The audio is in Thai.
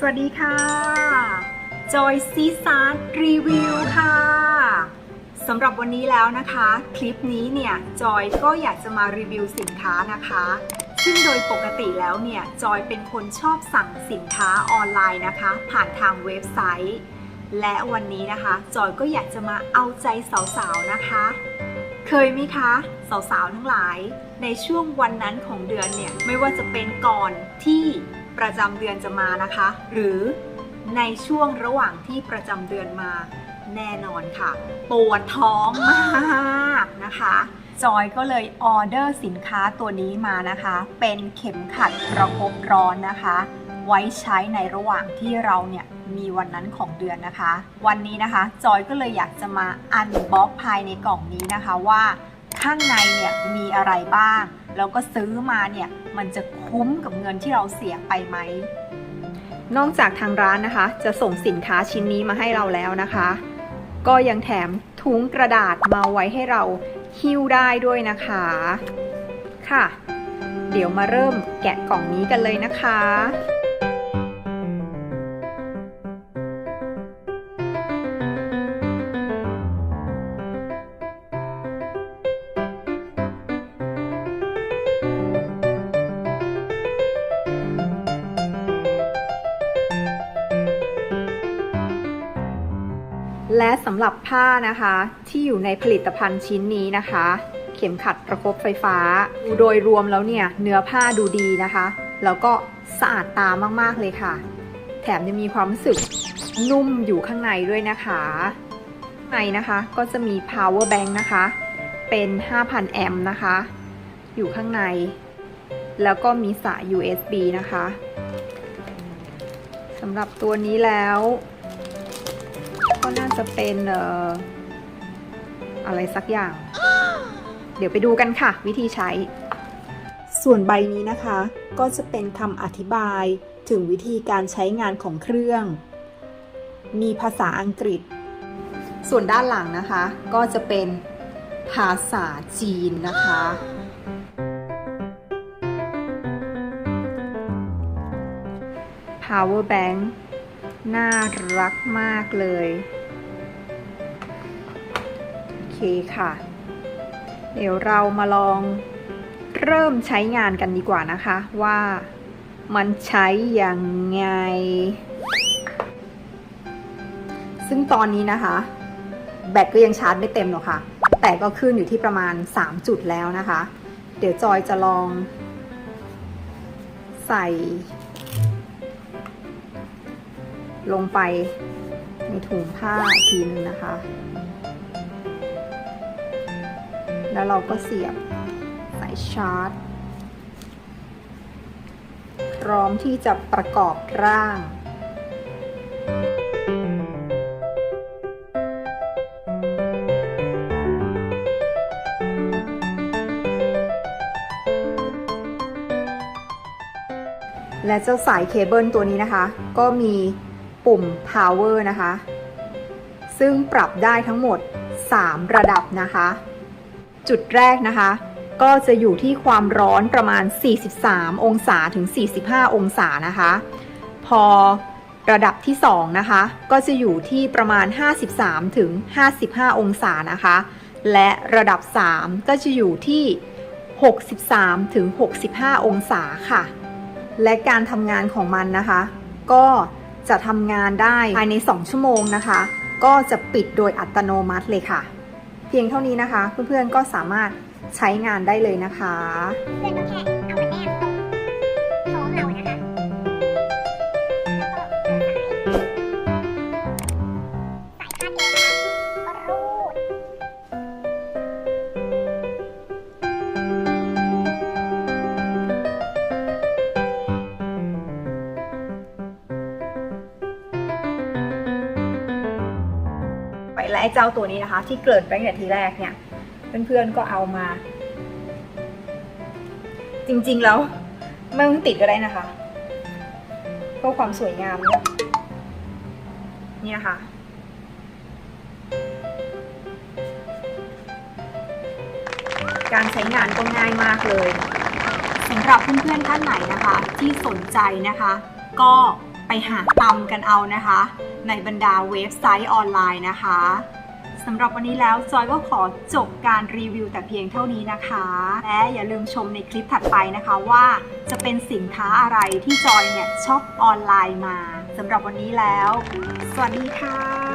สวัสดีค่ะ จอยซีซาร์รีวิวค่ะสำหรับวันนี้แล้วนะคะ คลิปนี้เนี่ย จอยก็อยากจะมารีวิวสินค้านะคะ ซึ่งโดยปกติแล้วเนี่ย จอยเป็นคนชอบสั่งสินค้าออนไลน์นะคะ ผ่านทางเว็บไซต์ และวันนี้นะคะ จอยก็อยากจะมาเอาใจสาวๆนะคะ เคยไหมคะ สาวๆทั้งหลาย ในช่วงวันนั้นของเดือนเนี่ย ไม่ว่าจะเป็นก่อนที่ ประจำเดือนจะมานะคะ หรือในช่วงระหว่างที่ประจำเดือนมาแน่นอนค่ะ ปวดท้องมากนะคะ จอยก็เลยออเดอร์สินค้าตัวนี้มานะคะ เป็นเข็มขัดประคบร้อนนะคะ ไว้ใช้ในระหว่างที่เราเนี่ยมีวันนั้นของเดือนนะคะ วันนี้นะคะ จอยก็เลยอยากจะมาอันบ็อกภายในกล่องนี้นะคะว่า ข้างในเนี่ยมีอะไรบ้าง แล้วก็ซื้อมาเนี่ยมันจะคุ้มกับเงินที่เราเสียไปไหม นอกจากทางร้านนะคะ จะส่งสินค้าชิ้นนี้มาให้เราแล้วนะคะ ก็ยังแถมถุงกระดาษมาไว้ให้เราหิ้วได้ด้วยนะคะค่ะ เดี๋ยวมาเริ่มแกะกล่องนี้กันเลยนะคะ และสำหรับผ้านะคะที่อยู่ในผลิตภัณฑ์ชิ้นนี้นะคะ เข็มขัดประคบไฟฟ้า โดยรวมแล้วเนี่ยเนื้อผ้าดูดีนะคะ แล้วก็สะอาดตามากๆเลยค่ะ แถมยังมีความรู้สึกนุ่มอยู่ข้างในด้วยนะคะข้างในนะคะก็จะมี power bank นะคะ เป็น 5,000 แอมป์นะคะ อยู่ข้างใน แล้วก็มีสาย USB นะคะสำหรับตัวนี้แล้ว ก็น่าจะเป็นเอ่ออะไรสักอย่าง เดี๋ยวไปดูกันค่ะ วิธีใช้ ส่วนใบนี้นะคะ ก็จะเป็นคำอธิบายถึงวิธีการใช้งานของเครื่อง มีภาษาอังกฤษ ส่วนด้านหลังนะคะ ก็จะเป็นภาษาจีนนะคะ power bank น่ารักมากเลยโอ เคค่ะ เดี๋ยวเรามาลองเริ่มใช้งานกันดีกว่านะคะว่ามันใช้ยังไง ซึ่งตอนนี้นะคะ แบตก็ยังชาร์จไม่เต็มหรอกค่ะ แต่ก็ขึ้นอยู่ที่ประมาณ 3 จุดแล้วนะคะ เดี๋ยวจอยจะลอง ใส่ ลงไปในถุงผ้าทีนึงนะคะ แล้วเราก็เสียบสายชาร์จ พร้อมที่จะประกอบร่างและเจ้าสายเคเบิลตัวนี้นะคะ ก็มีปุ่ม power นะคะ ซึ่งปรับได้ทั้งหมด 3 ระดับนะคะ จุดแรกนะคะ ก็จะอยู่ที่ความร้อนประมาณ 43 องศาถึง 45 องศานะคะ พอระดับที่ 2 นะคะ ก็จะอยู่ที่ประมาณ 53 ถึง 55 องศานะคะ และระดับ 3 ก็จะอยู่ที่ 63 ถึง 65 องศาค่ะ และการทำงานของมันนะคะ ก็จะทำงานได้ภายใน 2 ชั่วโมงนะคะ ก็จะปิดโดยอัตโนมัติเลยค่ะ เพียงเท่านี้นะคะ เพื่อนๆก็สามารถใช้งานได้เลยนะคะ และไอ้เจ้าตัวนี้นะคะ ที่เกริ่นไปตั้งแต่ทีแรกเนี่ย เพื่อนๆก็เอามา จริงๆแล้วไม่ต้องติดก็ได้นะคะเพื่อความสวยงามเนี่ยนี่ะการใช้งานก็ง่ายมากเลยสำหรับเพื่อนๆท่านไหนนะคะ ที่สนใจนะคะ ก็ ไปหาตำกันเอานะคะ ในบรรดาเว็บไซต์ออนไลน์นะคะสำหรับวันนี้แล้วจอยก็ขอจบการรีวิวแต่เพียงเท่านี้นะคะ และอย่าลืมชมในคลิปถัดไปนะคะว่าจะเป็นสินค้าอะไรที่จอยเนี่ยช็อปออนไลน์มาสำหรับวันนี้แล้ว สวัสดีค่ะ